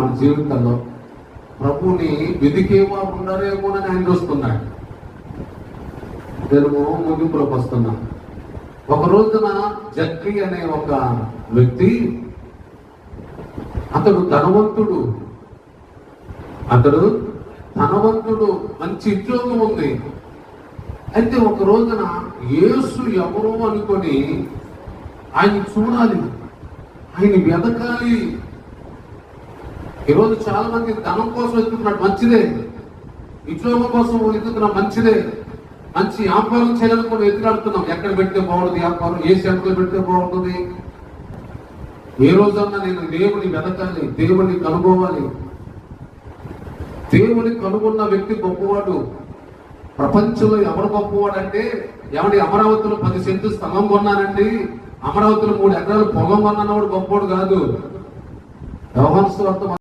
మన జీవితంలో ప్రభుని వెదికేవారు ఉన్నారేమోనని ఆయన చూస్తున్నాడు. నేను ముగింపులోకి వస్తున్నా. ఒక రోజున జక్రి అనే ఒక వ్యక్తి అతడు ధనవంతుడు. అతడు ధనవంతుడు మంచి ఉద్యోగం ఉంది. అయితే ఒక రోజున యేసు ఎవరు అనుకొని ఆయన చూడాలి. ఆయన వెదకాలి ఈరోజు చాలా మంది ధనం కోసం వెతుకుతున్నాడు మంచిదే. ఉద్యోగం కోసం వెతుకుతున్నాం మంచిదే. మంచి వ్యాపారం చేయాలనుకుని ఎదురాడుతున్నాం ఎక్కడ పెడితే బాగుంటుంది వ్యాపారం? ఏ సెంటర్లో పెడితే బాగుంటుంది? ఏ రోజన్నా నేను దేవుని వెతకాలి దేవుని కనుగోవాలి. దేవుని కనుగొన్న వ్యక్తి గొప్పవాడు. ప్రపంచంలో ఎవరు గొప్పవాడు అంటే ఎవడి అమరావతిలో పది సెంటు స్థలం కొన్నానండి అమరావతిలో మూడు ఎకరాలు పొలం కొన్నాడు గొప్పవాడు కాదు. వ్యవహార